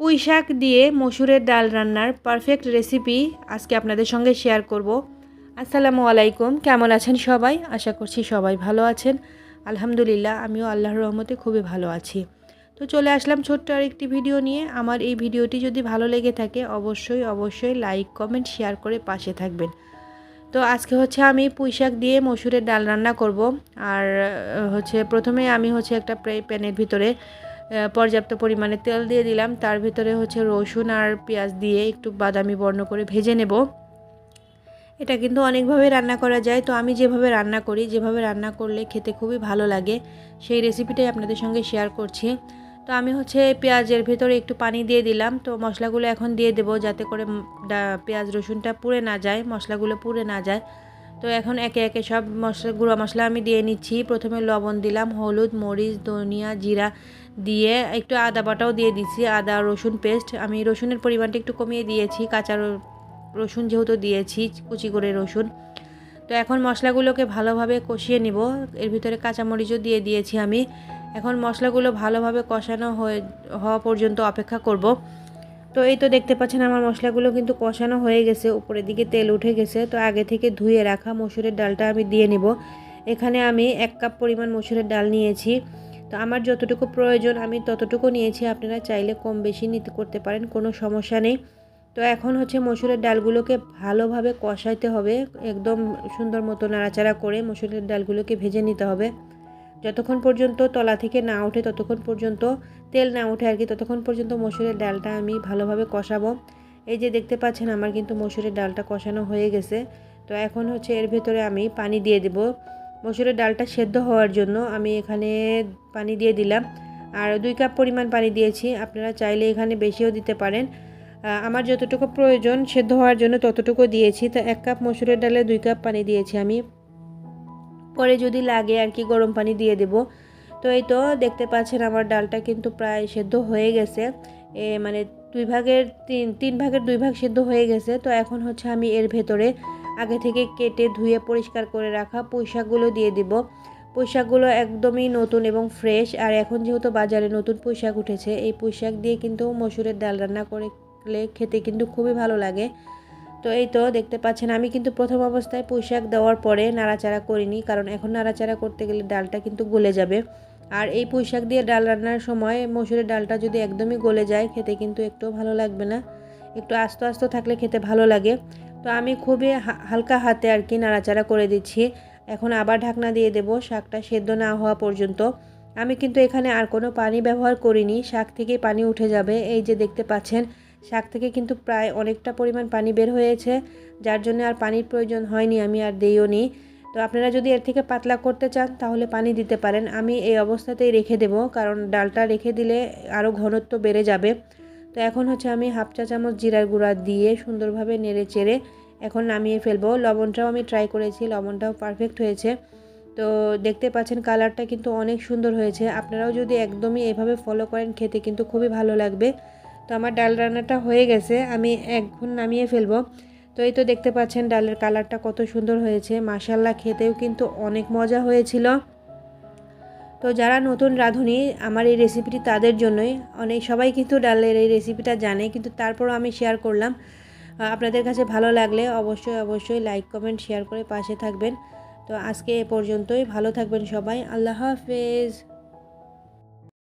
পুঁই শাক দিয়ে মসুরের ডাল রান্নার পারফেক্ট রেসিপি আজকে আপনাদের সঙ্গে শেয়ার করব। আসসালামু আলাইকুম, কেমন আছেন সবাই? আশা করছি সবাই ভালো আছেন। আলহামদুলিল্লাহ, আমিও আল্লাহর রহমতে খুবই ভালো আছি। তো চলে আসলাম ছোট্ট আর একটি ভিডিও নিয়ে। আমার এই ভিডিওটি যদি ভালো লেগে থাকে, অবশ্যই অবশ্যই লাইক কমেন্ট শেয়ার করে পাশে থাকবেন। তো আজকে হচ্ছে আমি পুঁই শাক দিয়ে মসুরের ডাল রান্না করব। আর হচ্ছে প্রথমে আমি হচ্ছে একটা প্যানের ভিতরে পর্যাপ্ত পরিমাণে তেল দিয়ে দিলাম। তার ভিতরে হচ্ছে রসুন আর পেঁয়াজ দিয়ে একটু বাদামি বর্ণ করে ভেজে নেব। এটা কিন্তু অনেকভাবে রান্না করা যায়। তো আমি যেভাবে রান্না করি, যেভাবে রান্না করলে খেতে খুবই ভালো লাগে, সেই রেসিপিটাই আপনাদের সঙ্গে শেয়ার করছি। তো আমি হচ্ছে পেঁয়াজের ভেতরে একটু পানি দিয়ে দিলাম। তো মশলাগুলো এখন দিয়ে দেবো যাতে করে পেঁয়াজ রসুনটা পুড়ে না যায়, মশলাগুলো পুড়ে না যায়। তো এখন একে একে সব মশলা, গুঁড়ো মশলা আমি দিয়ে নিচ্ছি। প্রথমে লবণ দিলাম, হলুদ, মরিচ, ধনিয়া, জিরা দিয়ে একটু আদা বাটাও দিয়ে দিচ্ছি, আদা, রসুন পেস্ট আমি রসুনের পরিমাণটা একটু কমিয়ে দিয়েছি, কাঁচা রসুন যেহেতু দিয়েছি, কুচি করে রসুন। তো এখন মশলাগুলোকে ভালোভাবে কষিয়ে নিব। এর ভিতরে কাঁচামরিচও দিয়ে দিয়েছি আমি। এখন মশলাগুলো ভালোভাবে কষানো হয়ে হওয়া পর্যন্ত অপেক্ষা করব। তো এই তো দেখতে পাচ্ছেন আমার মশলাগুলো কিন্তু কষানো হয়ে গেছে, উপরের দিকে তেল উঠে গেছে। তো আগে থেকে ধুয়ে রাখা মসুরের ডালটা আমি দিয়ে নিব। এখানে আমি এক কাপ পরিমাণ মসুরের ডাল নিয়েছি। তো আমার যতটুকু প্রয়োজন আমি ততটুকু নিয়েছি, আপনারা চাইলে কম বেশি নিতে করতে পারেন, কোনো সমস্যা নেই। তো এখন হচ্ছে মসুরের ডালগুলোকে ভালোভাবে কষাইতে হবে, একদম সুন্দর মতো নাড়াচাড়া করে মসুরের ডালগুলোকে ভেজে নিতে হবে। যতক্ষণ পর্যন্ত তলা থেকে না ওঠে ততক্ষণ পর্যন্ত তেল না ওঠে আর কি, ততক্ষণ পর্যন্ত মসুরের ডালটা আমি ভালোভাবে কষাবো। এই যে দেখতে পাচ্ছেন আমার কিন্তু মসুরের ডালটা কষানো হয়ে গেছে। তো এখন হচ্ছে এর ভেতরে আমি পানি দিয়ে দেব। মসুরের ডালটা সেদ্ধ হওয়ার জন্য আমি এখানে পানি দিয়ে দিলাম। আর দুই কাপ পরিমাণ পানি দিয়েছি। আপনারা চাইলে এখানে বেশিও দিতে পারেন। আমার যতটুকু প্রয়োজন সেদ্ধ হওয়ার জন্য ততটুকু দিয়েছি। তো এক কাপ মসুরের ডালে দুই কাপ পানি দিয়েছি আমি। পরে যদি লাগে আর কি গরম পানি দিয়ে দেব। তো এই তো দেখতে পাচ্ছেন আমার ডালটা কিন্তু প্রায় সেদ্ধ হয়ে গেছে। এ মানে দুই ভাগের তিন তিন ভাগের দুই ভাগ সেদ্ধ হয়ে গেছে। তো এখন হচ্ছে আমি এর ভেতরে আগে থেকে কেটে ধুয়ে পরিষ্কার করে রাখা পুঁই শাকগুলো দিয়ে দিব। পুঁই শাকগুলো একদমই নতুন এবং ফ্রেশ। আর এখন যেহেতু বাজারে নতুন পুঁই শাক উঠেছে, এই পুঁই শাক দিয়ে কিন্তু মসুরের ডাল রান্না করলে খেতে কিন্তু খুবই ভালো লাগে। তো এই তো দেখতে পাচ্ছেন, আমি কিন্তু প্রথম অবস্থায় পুঁই শাক দেওয়ার পরে নাড়াচাড়া করিনি, কারণ এখন নাড়াচাড়া করতে গেলে ডালটা কিন্তু গলে যাবে। আর এই পুঁই শাক দিয়ে ডাল রান্নার সময় মসুরের ডালটা যদি একদমই গলে যায়, খেতে কিন্তু একটুও ভালো লাগবে না। একটু আস্তে আস্তে থাকলে খেতে ভালো লাগে। তো আমি খুবই হালকা হাতে আর কি নাড়াচাড়া করে দিচ্ছি। এখন আবার ঢাকনা দিয়ে দেব, শাকটা সেদ্ধ না হওয়া পর্যন্ত। আমি কিন্তু এখানে আর কোনো পানি ব্যবহার করিনি, শাক থেকে পানি উঠে যাবে। এই যে দেখতে পাচ্ছেন শাক থেকে কিন্তু প্রায় অনেকটা পরিমাণ পানি বের হয়েছে, যার জন্য আর পানির প্রয়োজন হয়নি, আমি আর দিইও নি। তো আপনারা যদি এর থেকে পাতলা করতে চান, তাহলে পানি দিতে পারেন। আমি এই অবস্থাতেই রেখে দেব, কারণ ডালটা রেখে দিলে আরও ঘনত্ব বেড়ে যাবে। তো এখন হচ্ছে আমি হাফ চা চামচ জিরার গুঁড়া দিয়ে সুন্দরভাবে নেড়ে চেড়ে এখন নামিয়ে ফেলব। লবণটাও আমি ট্রাই করেছি, লবণটাও পারফেক্ট হয়েছে। তো দেখতে পাচ্ছেন কালারটা কিন্তু অনেক সুন্দর হয়েছে। আপনারাও যদি একদমই এভাবে ফলো করেন, খেতে কিন্তু খুবই ভালো লাগবে। তো আমার ডাল রান্নাটা হয়ে গেছে, আমি এখন নামিয়ে ফেলব। তো এই তো দেখতে পাচ্ছেন ডালের কালারটা কত সুন্দর হয়েছে মাসাল্লাহ খেতেও কিন্তু অনেক মজা হয়েছিল। তো যারা নতুন রাঁধুনি, আমার এই রেসিপিটি তাদের জন্যই। অনেক, সবাই কিন্তু ডালের এই রেসিপিটা জানে, কিন্তু তারপরও আমি শেয়ার করলাম। আপনাদের কাছে ভালো লাগলে অবশ্যই অবশ্যই লাইক কমেন্ট শেয়ার করে পাশে থাকবেন। তো আজকে এ পর্যন্তই, ভালো থাকবেন সবাই, আল্লাহ হাফেজ।